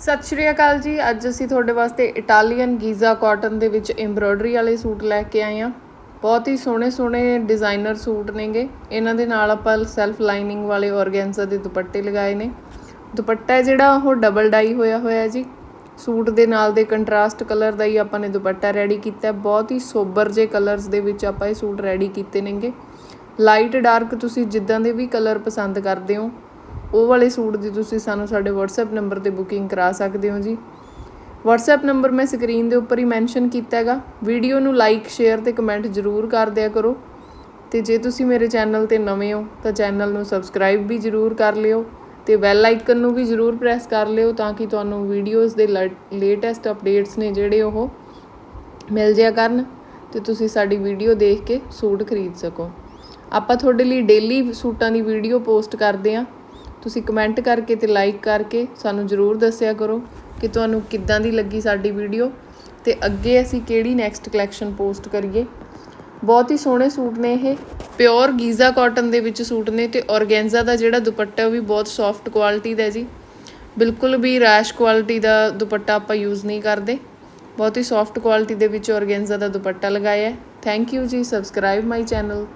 ਸਤਿ ਸ਼੍ਰੀ ਅਕਾਲ ਜੀ। ਅੱਜ ਅਸੀਂ ਤੁਹਾਡੇ ਵਾਸਤੇ ਇਟਾਲੀਅਨ ਗੀਜ਼ਾ ਕਾਟਨ ਦੇ ਵਿੱਚ ਐਮਬ੍ਰੋਇਡਰੀ ਵਾਲੇ ਸੂਟ ਲੈ ਕੇ ਆਏ ਹਾਂ। ਬਹੁਤ ਹੀ ਸੋਹਣੇ ਸੋਹਣੇ ਡਿਜ਼ਾਈਨਰ ਸੂਟ ਨੇਗੇ। ਇਹਨਾਂ ਦੇ ਨਾਲ ਆਪਾਂ ਸੈਲਫ ਲਾਈਨਿੰਗ ਵਾਲੇ ਔਰਗੈਂਜ਼ਾ ਦੇ ਦੁਪੱਟੇ ਲਗਾਏ ਨੇ। ਦੁਪੱਟਾ ਜਿਹੜਾ ਉਹ ਡਬਲ ਡਾਈ ਹੋਇਆ ਹੋਇਆ ਹੈ ਜੀ। ਸੂਟ ਦੇ ਨਾਲ ਦੇ ਕੰਟਰਾਸਟ ਕਲਰ ਦਾ ਹੀ ਆਪਾਂ ਨੇ ਦੁਪੱਟਾ ਰੈਡੀ ਕੀਤਾ। ਬਹੁਤ ਹੀ ਸੋਬਰ ਜੇ ਕਲਰਸ ਦੇ ਵਿੱਚ ਆਪਾਂ ਇਹ ਸੂਟ ਰੈਡੀ ਕੀਤੇ ਨੇਗੇ। ਲਾਈਟ ਡਾਰਕ ਤੁਸੀਂ ਜਿੱਦਾਂ ਦੇ ਵੀ ਕਲਰ ਪਸੰਦ ਕਰਦੇ ਹੋ। ਉਹ ਵਾਲੇ ਸੂਟ ਦੀ ਤੁਸੀਂ ਸਾਨੂੰ ਸਾਡੇ WhatsApp ਨੰਬਰ ਤੇ ਬੁਕਿੰਗ ਕਰਾ ਸਕਦੇ ਹੋ ਜੀ। WhatsApp ਨੰਬਰ ਮੈਂ ਸਕਰੀਨ ਦੇ ਉੱਪਰ ਹੀ ਮੈਂਸ਼ਨ ਕੀਤਾ ਹੈਗਾ। ਵੀਡੀਓ ਨੂੰ ਲਾਈਕ ਸ਼ੇਅਰ ਤੇ ਕਮੈਂਟ ਜ਼ਰੂਰ ਕਰ ਦਿਆ ਕਰੋ। ਤੇ ਜੇ ਤੁਸੀਂ ਮੇਰੇ ਚੈਨਲ ਤੇ ਨਵੇਂ ਹੋ, ਤਾਂ ਚੈਨਲ ਨੂੰ ਸਬਸਕ੍ਰਾਈਬ ਵੀ ਜ਼ਰੂਰ ਕਰ ਲਿਓ ਤੇ ਬੈਲ ਆਈਕਨ ਨੂੰ ਵੀ ਜ਼ਰੂਰ ਪ੍ਰੈਸ ਕਰ ਲਿਓ ਤਾਂ ਕਿ ਤੁਹਾਨੂੰ ਵੀਡੀਓਜ਼ ਦੇ ਲੇਟੈਸਟ ਅਪਡੇਟਸ ਨੇ ਜਿਹੜੇ ਉਹ ਮਿਲ ਜਿਆ ਕਰਨ ਤੇ ਤੁਸੀਂ ਸਾਡੀ ਵੀਡੀਓ ਦੇਖ ਕੇ ਸੂਟ ਖਰੀਦ ਸਕੋ। ਆਪਾਂ ਤੁਹਾਡੇ ਲਈ ਡੇਲੀ ਸੂਟਾਂ ਦੀ ਵੀਡੀਓ ਪੋਸਟ ਕਰਦੇ ਆਂ। ਤੁਸੀਂ ਕਮੈਂਟ ਕਰਕੇ ਤੇ ਲਾਈਕ ਕਰਕੇ ਸਾਨੂੰ ਜਰੂਰ ਦੱਸਿਆ ਕਰੋ ਕਿ ਤੁਹਾਨੂੰ ਕਿੱਦਾਂ ਦੀ ਲੱਗੀ ਸਾਡੀ ਵੀਡੀਓ ਤੇ ਅੱਗੇ ਅਸੀਂ ਕਿਹੜੀ ਨੈਕਸਟ ਕਲੈਕਸ਼ਨ ਪੋਸਟ ਕਰੀਏ। ਬਹੁਤ ਹੀ ਸੋਹਣੇ ਸੂਟ ਨੇ ਇਹ। ਪਿਓਰ ਗੀਜ਼ਾ ਕਾਟਨ ਦੇ ਵਿੱਚ ਸੂਟ ਨੇ ਤੇ ਔਰਗੈਂਜ਼ਾ ਦਾ ਜਿਹੜਾ ਦੁਪੱਟਾ ਉਹ ਵੀ ਬਹੁਤ ਸੌਫਟ ਕੁਆਲਿਟੀ ਦਾ ਜੀ। ਬਿਲਕੁਲ ਵੀ ਰੈਸ਼ ਕੁਆਲਿਟੀ ਦਾ ਦੁਪੱਟਾ ਆਪਾਂ ਯੂਜ਼ ਨਹੀਂ ਕਰਦੇ। ਬਹੁਤ ਹੀ ਸੌਫਟ ਕੁਆਲਿਟੀ ਦੇ ਵਿੱਚ ਔਰਗੈਂਜ਼ਾ ਦਾ ਦੁਪੱਟਾ ਲਗਾਇਆ ਹੈ। Thank you ji. Subscribe my channel